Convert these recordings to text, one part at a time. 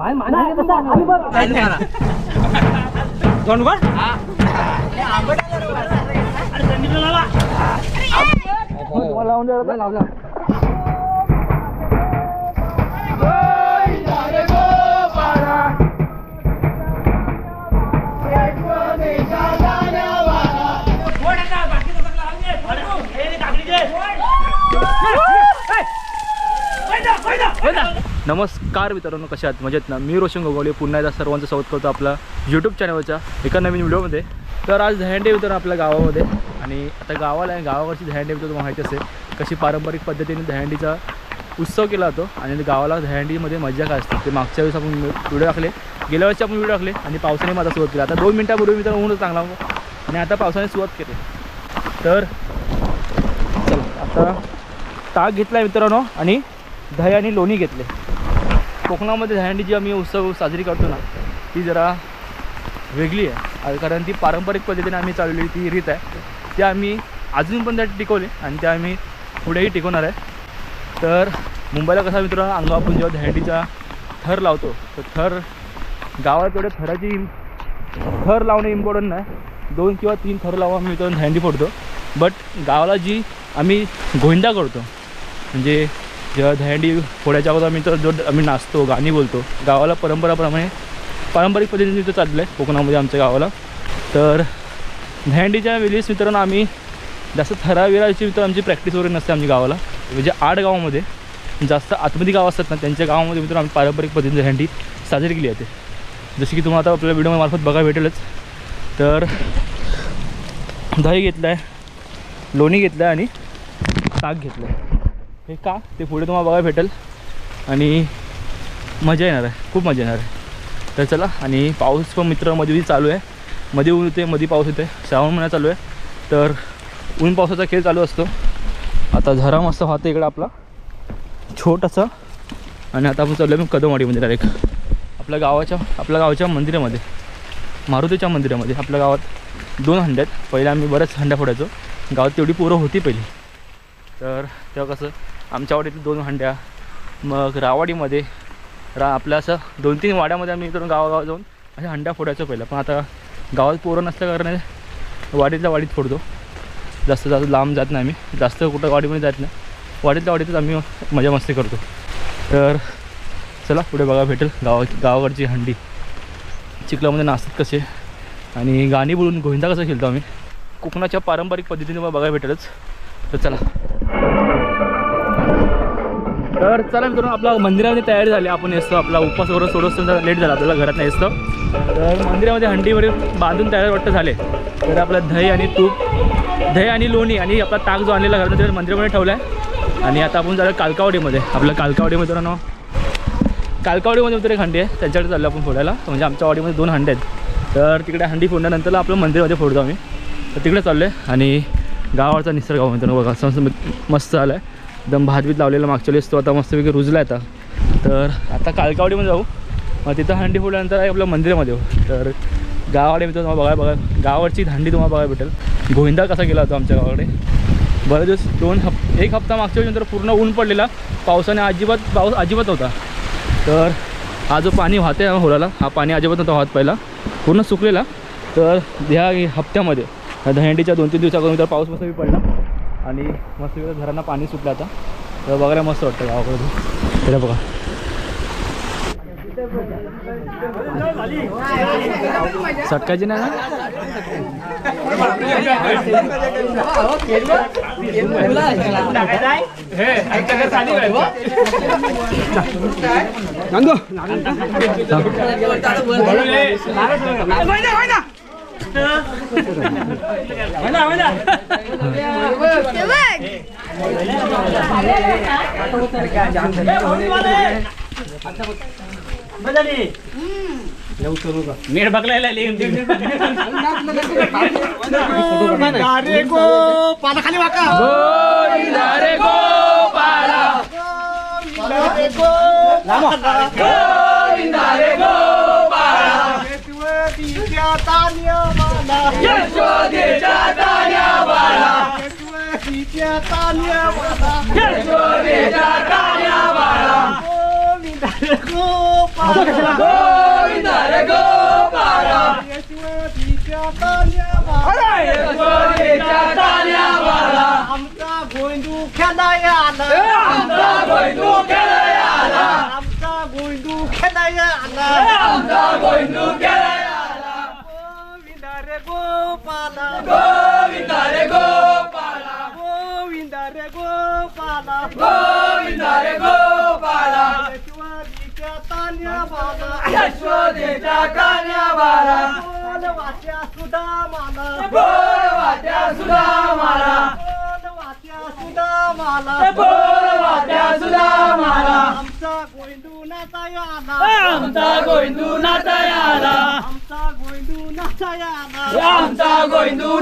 पाय मानायला कसा अनुभव लावला Venga. नमस्कार मित्रांनो कशा आहात? मजेत ना? मी रोशन गोगवले पुन्हा एकदा सर्वांचं स्वागत करतो आपला यूट्यूब चॅनलच्या एका नवीन व्हिडिओमध्ये तर आज दहंडे वितरण आपल्या गावामध्ये. आणि आता गावाला आहे गावावरची दहंडी मित्र तुम्हाला माहिती असेल. कशी पारंपरिक पद्धतीने दहंडीचा उत्सव केला जातो आणि गावाला दहंडीमध्ये मजा काय असते ते मागच्या वेळेस आपण व्हिडिओ टाकले. गेल्या वर्षी आपण व्हिडिओ टाकले आणि पावसाने माझा सुरुवात केला. आता दोन मिनटापूर्वी तर होऊनच चांगला आणि आता पावसाने सुरुवात केली. तर चला आता ताक घेतला आहे मित्रांनो आणि दही आणि लोणी घेतले. कोकणामध्ये दहीहंडी जी आम्ही उत्सव साजरी करतो ना ती जरा वेगळी आहे. कारण ती पारंपरिक पद्धतीने आम्ही चालवलेली ती रीत आहे. ती आम्ही अजून पण त्या टिकवले आणि त्या आम्ही पुढेही टिकवणार आहे. तर मुंबईला कसा मित्र अंग आपण जेव्हा दहीहंडीचा थर लावतो तर थर गावात एवढे थराची थर लावणे इम्पॉर्टंट नाही. दोन किंवा तीन थर लावून आम्ही मित्रांनो दहीहंडी फोडतो. बट गावाला जी आम्ही गोंडा करतो म्हणजे जेव्हा दहंडी फोड्याच्या अगोदर आम्ही तर जो आम्ही नाचतो गाणी बोलतो गावाला परंपराप्रमाणे पारंपरिक पद्धतीने तिथं चाललं आहे कोकणामध्ये आमच्या गावाला. तर दहंडीच्या वेळेस मित्रांनो आम्ही जास्त थराविराची मित्र आमची प्रॅक्टिस वगैरे नसते आमच्या गावाला. म्हणजे आठ गावामध्ये जास्त आतमध्ये गाव असतात ना त्यांच्या गावामध्ये मित्र आम्ही पारंपरिक पद्धतीने दहंडी साजरी केली जाते. जशी की तुम्हाला आता आपल्या व्हिडिओमार्फत बघायला भेटेलच. तर दही घेतलं आहे लोणी घेतलं आहे आणि ताक घेतलं आहे हे का? ते पुढे तुम्हाला बघायला भेटेल. आणि मजा येणार आहे. खूप मजा येणार आहे. तर चला आणि पाऊस पण मित्रमध्ये चालू आहे. मध्ये ऊन येते मध्ये पाऊस येते श्रावण महिना चालू आहे. तर ऊन पावसाचा खेळ चालू असतो. आता झरा मस्त वाहतो इकडं आपला. छोटासा. आणि आता आपण चाललो आहे कदमवाडीमध्ये डायरेक्ट आपल्या गावाच्या आपल्या गावाच्या मंदिरामध्ये. मारुतीच्या मंदिरामध्ये आपल्या गावात. दोन हंड्यात. पहिले आम्ही बऱ्याच हंड्या फोडायचो गावात तेवढी पोरं होती पहिली. तर तेव्हा कसं आमच्या वाडीतील दोन हंड्या मग रावाडीमध्ये रा आपल्या असं दोन तीन वाड्यामध्ये आम्ही इकडून गावागावात जाऊन अशा हंड्या फोडायचो पहिलं. पण आता गावात पोरं नसल्याकारणाने वाडीतल्या वाडीत फोडतो. जास्त जास्त लांब जात नाही आम्ही. जास्त कुठं वाडीमध्ये जात नाही. वाडीतल्या वाडीतच आम्ही मजा मस्ती करतो. तर चला पुढे बघा भेटेल गावा गावाकडची हंडी. चिखलामध्ये नाचतात कसे. आणि गाणी बोलून गोविंदा कसं खेळतो आम्ही. कोकणाच्या पारंपरिक पद्धतीने बघा बघायला भेटेलच. तर चला. तर चला मित्रांनो आपला मंदिरामध्ये तयारी झाली. आपण येतो आपला उपवास वगैरे सोडत लेट झाला आपल्याला घरात येतो. तर मंदिरामध्ये हंडीमध्ये बांधून तयार वाटतं झाले. तर आपलं दही आणि तूप दही आणि लोणी आणि आपला ताक जो आणलेला घरात घरामध्ये मंदिरामध्ये ठेवला आहे आणि आता आपण झालं कालकावडीमध्ये. आपलं कालकावडी मित्रांनो कालकावडीमध्ये मित्र एक हंडी आहे. त्यांच्याकडे चाललो आपण फोडायला. म्हणजे आमच्या वाडीमध्ये दोन हंडे आहेत. तर तिकडे हंडी फोडल्यानंतर आपलं मंदिरामध्ये फोडतो आम्ही. तर तिकडे चाललो आहे आणि गावाचा निसर्ग मित्रांनो बघा मस्त झाला आहे एकदम भातबीत लावलेला मागच्या वेळेस तो आता मस्तपैकी रुजला आहे आता. तर आता कालकावडीमध्ये जाऊ. मग तिथं हंडी फोडल्यानंतर आहे आपल्या मंदिरामध्ये. येऊ तर गावाकडे मी तुम्हाला बघायला बघा गावावरची हंडी तुम्हाला बघायला भेटेल. गोविंदा कसा गेला होता आमच्या गावाकडे? बरेच दिवस दोन हप एक हप्ता मागच्या वेळेनंतर पूर्ण ऊन पडलेला. पावसाने अजिबात पाऊस अजिबात होता तर हा जो पाणी वाहते आहे होलाला हा पाणी अजिबात नव्हता वाहत पहिला. पूर्ण सुकलेला. तर ह्या हप्त्यामध्ये दहंडीच्या दोन तीन दिवसाकडून तर पाऊस मस्त पडला. आणि मस्त घरांना पाणी सुटलं आता. तर बघायला मस्त वाटतं गावाकडे तर बघा. सटकायची नाही ना मेळ बघलायला गोविंदा रे गोपाला गोविंदा रे गोपाला तान्यावाला यशोदेच्या तान्यावाला गोविंदा रे गोपाला आला. आमचा गोंधू खेळाया आला. आमचा गोंधू खेळाया आला. आमचा गोंधू खेळाया आला गोविंदा रे गोपाला. गोविंदा रे गोपाला. गोविंदा रे गोपाला. गोविंदा रे गोपाला. तान्या बाला यशवंतीच्या कान्या बाला बोल वाट्या सुधा माला बोल वाट्या सुधा माला बोल वाट्या सुधा माला बोल वाट्या सुधा माला आमचा गोविंदू नाचाया आला आमचा नाचाया आला आमचा गोविंदू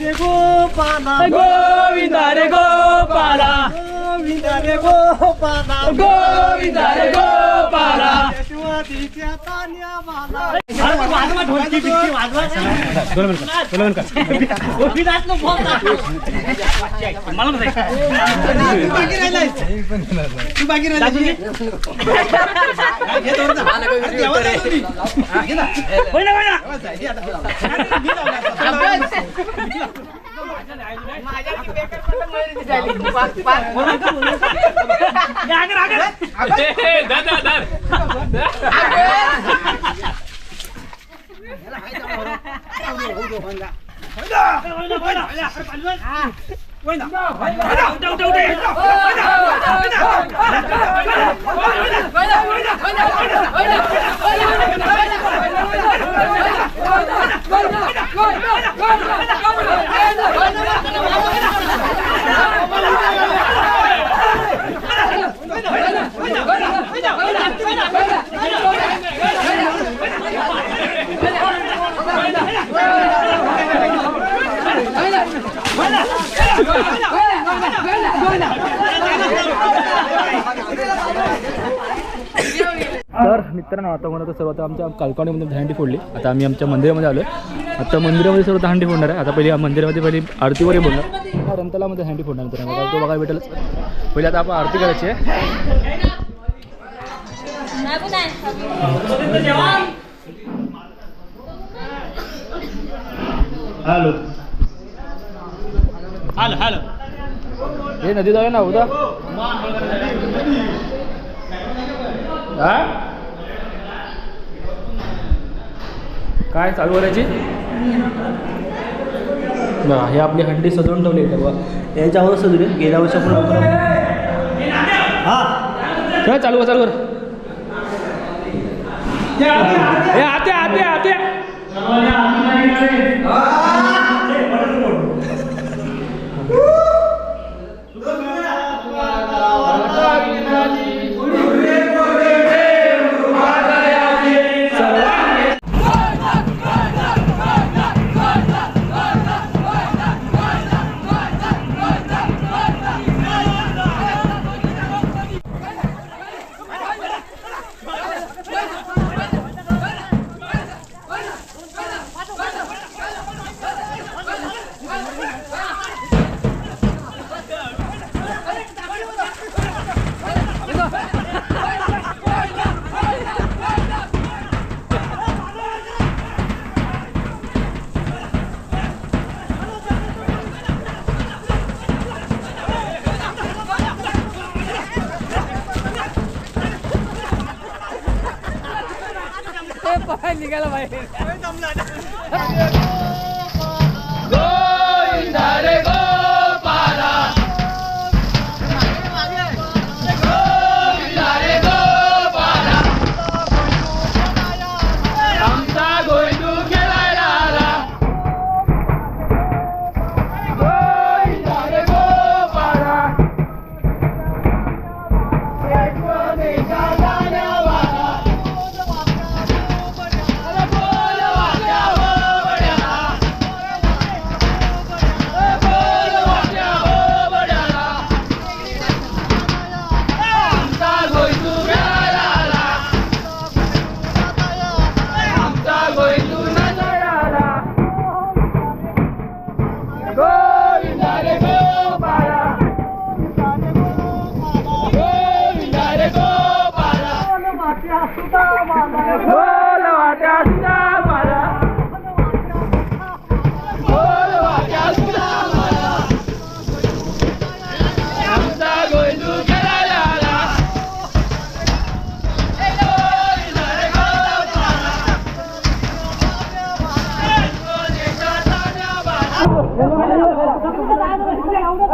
रे गोपाला। गोविंदा रे गोपाला। गोविंदा रे गोपाला रे गोपाला माला वाजवा ढोलकी बिलकी वाजवा. गोपीनाथ नो बोलता मला म्हणताय. तू बाकी राहिलाय तू बाकी राहिलाय होय ना, होय ना. हे आगर, आगर. होय ना, होय ना, होय ना. अरे, पालवान. होय ना. तर मित्रांनो आता म्हणत सर्व आमच्या कालकावणीमध्ये दहंडी फोडली. आता आम्ही आमच्या मंदिरामध्ये आलो आता मंदिरामध्ये सर्व दहंडी फोडणार आहे. आता पहिले मंदिरामध्ये पहिली आरतीवरही बोलणार. रंतलामध्ये हंडी फोडणार मित्रांनो. आता तो बघायला भेटल पहिले आता आपण आरती करायची आहे. हॅलो. आलं, आलं. हे नदी जाऊया ना उद्या हा? काय चालू करायची बघा हे आपली हंडी सजवून ठेवली आहे बघा याच्यावर सजवली गेल्या वर्षी आपण हा. काय चालू कर चालू कर. हे आते आते आते निघाला बाहेर.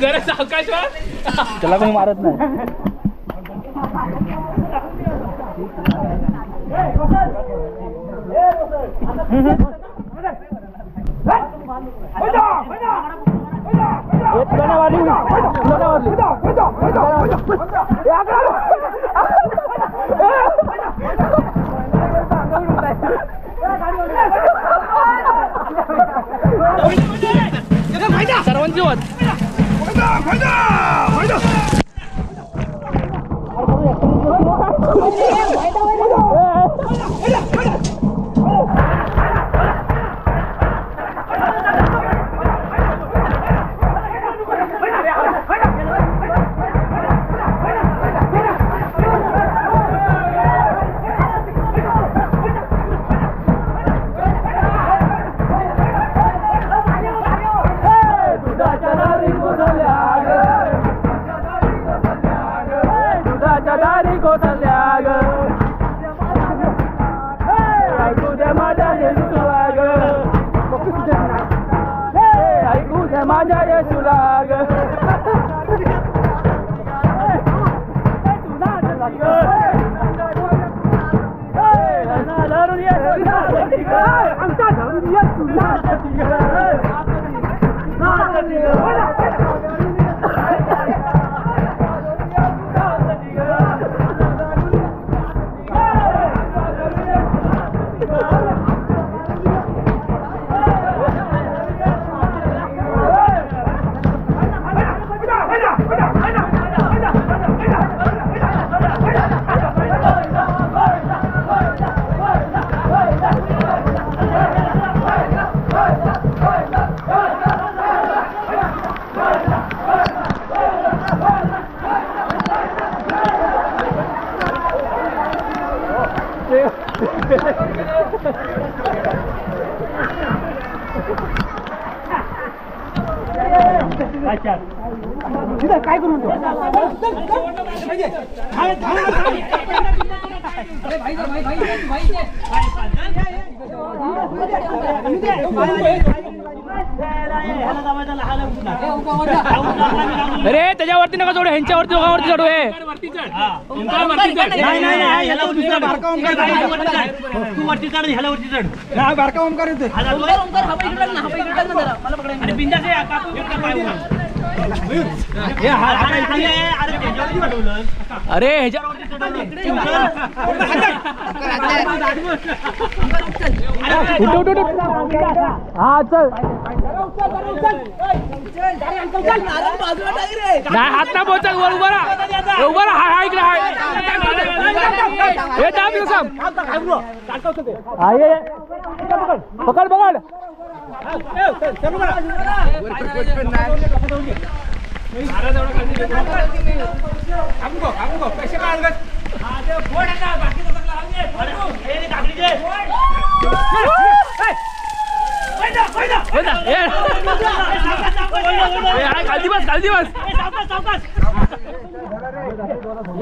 घोडा आहे हे. त्याला कोणी मारत नाही ए, larga. अरे त्याच्यावरती नका जोडू ह्यांच्यावरती दोघांवरती चढू हे नाही नाही नाही ह्याला वरती चढ. बारका ओंकार वरती चढ. तू वरती चढ ह्याला वरती चढ नाही बारका ओंकार येतोय जातोय. अरे, ह्याच्या हा चल. नाही हात ना पोहोचल वर उभा राहा. उभा राहा हा इकडे हाय. हे दाब इकडे पकड पकड. हे काकडीचे. खालती बस खालती बस.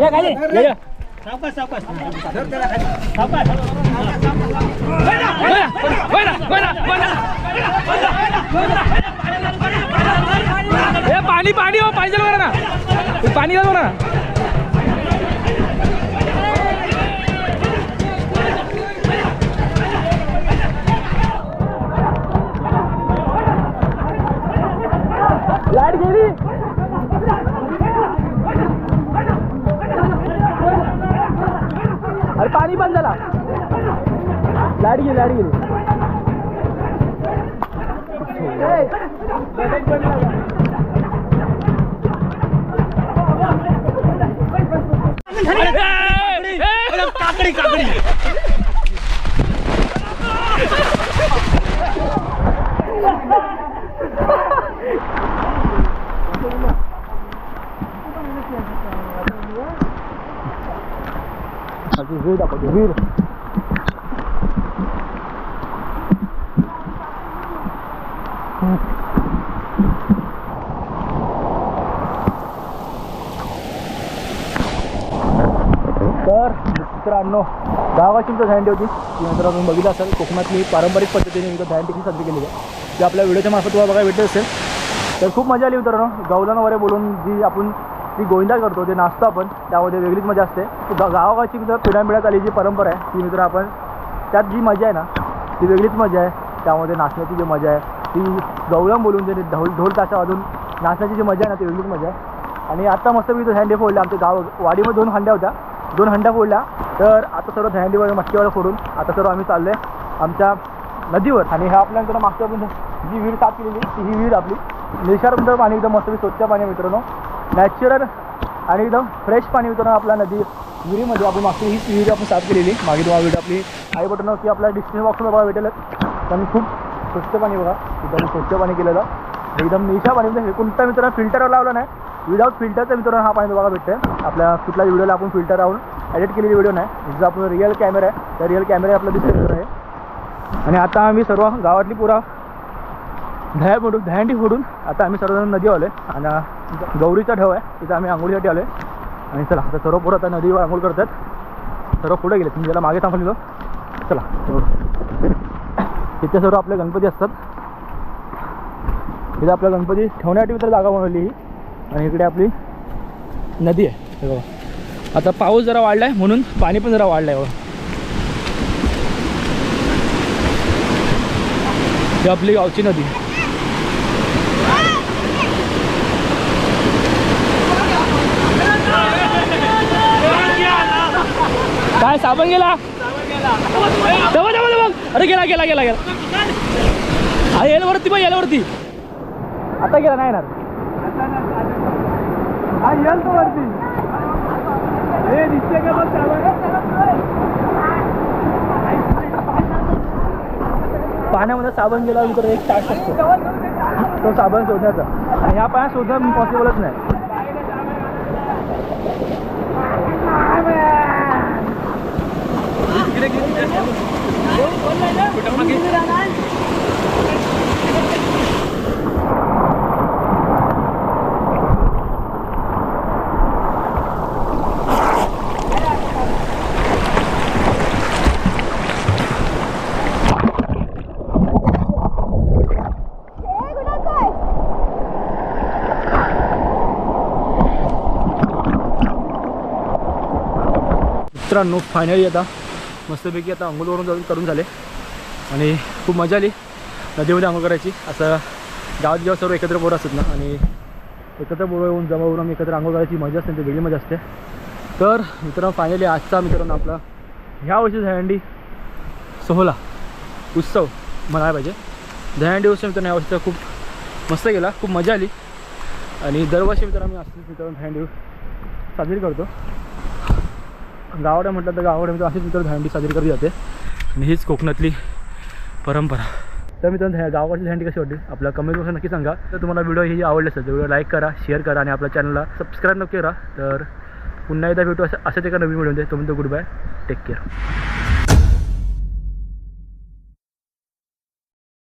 ये खाली. सावकाश, सावकाश. सावकाश. पाणी पाणी हो करा ना. पाणी करा ना. बंद झाला लाइट गेली लाइट गेली काकडी काकडी दाखवतो विहीर दाखवतो विहीर तर मित्रांनो गावाची इथं झँडी होती ती नंतर आपण बघितलं असेल कोकणातली पारंपरिक पद्धतीने इथं झँडीची साजरी केली आहे. ती आपल्या व्हिडिओच्या मार्फत तुम्हाला बघायला भेटत असेल. तर खूप मजा आली मित्रांनो गवलन बोलून जी आपण ती गोविंदा करतो. ते नाचतो आपण त्यामध्ये वेगळीच मजा असते. ती गा- गावागावची मित्र आली जी परंपरा आहे ती मित्र आपण त्यात जी मजा आहे ना ती वेगळीच मजा आहे. त्यामध्ये नाचण्याची जी मजा आहे ती गवळण बोलून जे ढोल ढोल ताशा वाजून नाचण्याची जी मजा आहे ना ती वेगळीच मजा आहे. आणि आत्ता मस्त मी तो हँडे फोडला आमच्या गाव वाडीमध्ये दोन हंड्या होत्या. दोन हंड्या फोडल्या. तर आता सर्व हँडीवर मटकीवर फोडून आता सर्व आम्ही चाललो आहे आमच्या नदीवर. आणि ह्या आपल्याकडं मागच्या पण जी विहीर साफ केलेली ती ही विहीर आपली. निशारबद्दल पाणी एकदम मस्त स्वच्छ पाणी मित्रांनो. नॅचरल आणि एकदम फ्रेश पाणी मित्रांनो आपल्या नदी विहिरीमध्ये. आपण मागची ही विहिरी आपण साफ केलेली. मागे तुम्हाला व्हिडिओ आपली आई बटन की आपल्या डिस्क्रिप्शन बॉक्समध्ये बघा भेटेल पण खूप स्वच्छ पाणी बघा. एकदम स्वच्छ पाणी केलेलं. एकदम निशा पाणी. म्हणजे हे कोणता मित्रांनो फिल्टरवर लावलं नाही. विदाऊट फिल्टरचं मित्रांनो हा पाणी बघा भेटते आपल्या कुठल्या व्हिडिओला आपण फिल्टर लावून एडिट केलेली व्हिडिओ नाही. जो आपण रिअल कॅमेरा आहे. त्या रिअल कॅमेरा आपला दिसतो आहे. आणि आता आम्ही सर्व गावातली पुरा दह्या फोडून दह्यांडी फोडून आता आम्ही सर्वजण नदी आलो आहे आणि गौरीचा ढव आहे तिथं आम्ही आंघोळीसाठी आलो आहे आणि चला आता सर्व पुढं आता नदीवर आंघोळ करतात. सर्व पुढे गेले तुम्ही ज्याला मागे थांबलेलो चला तिथे सर्व आपले गणपती असतात. तिथे आपल्या गणपती ठेवण्यासाठी तर जागा बनवली ही. आणि इकडे आपली नदी आहे. बघा. आता पाऊस जरा वाढला आहे म्हणून पाणी पण जरा वाढलं आहे बघा. ही आपली गावची नदी. काय साबण गेला? दबा दबा दबा अरे गेला गेला गेला गेला. अरे येल वरती पण आता गेला नाही येणार. येल तो वरती. हे दिसते का बघ पाण्यामध्ये साबण गेला तर एक तास असतो तो साबण शोधण्याचा. ह्या पाण्यात शोधणं पॉसिबलच नाही. मित्रांनो फायनली आता. मस्तपैकी आता अंघोळवरून जाऊन करून झाले. आणि खूप मजा आली. नदीमध्ये आंघोळ करायची. असं गावात जेव्हा सर्व एकत्र पोरं असतात ना आणि एकत्र पोरं येऊन जमा होऊन आम्ही एकत्र आंघोळ करायची मजा असते ती वेगळी मजा असते. तर मित्रांनो फायनली आजचा मित्रांनो आपला ह्या वर्षी दहंडी सोहळा उत्सव म्हणायला पाहिजे. दहंडी उत्सव मित्रांनो ह्या वर्षीचा खूप मस्त गेला खूप मजा आली. आणि दरवर्षी मित्रांनो आम्ही असंच मित्रांनो दहंडी साजरी करतो. गावाडे म्हटलं तर गावाडे म्हणजे मित्र अशीच मित्र दहंडी साजरी करली जाते. आणि हीच कोकणातली परंपरा. तर मित्रांनो ह्या गावाची दहंडी कशी वाटली? आपल्या कमेंट बॉक्स नक्की सांगा. तर तुम्हाला व्हिडिओ ही आवडली असेल तर व्हिडिओ लाईक करा शेअर करा आणि आपल्या चॅनलला सबस्क्राईब नक्की करा. तर पुन्हा एकदा भेटू असं अशाच एका नवीन व्हिडिओमध्ये तो गुड बाय टेक केअर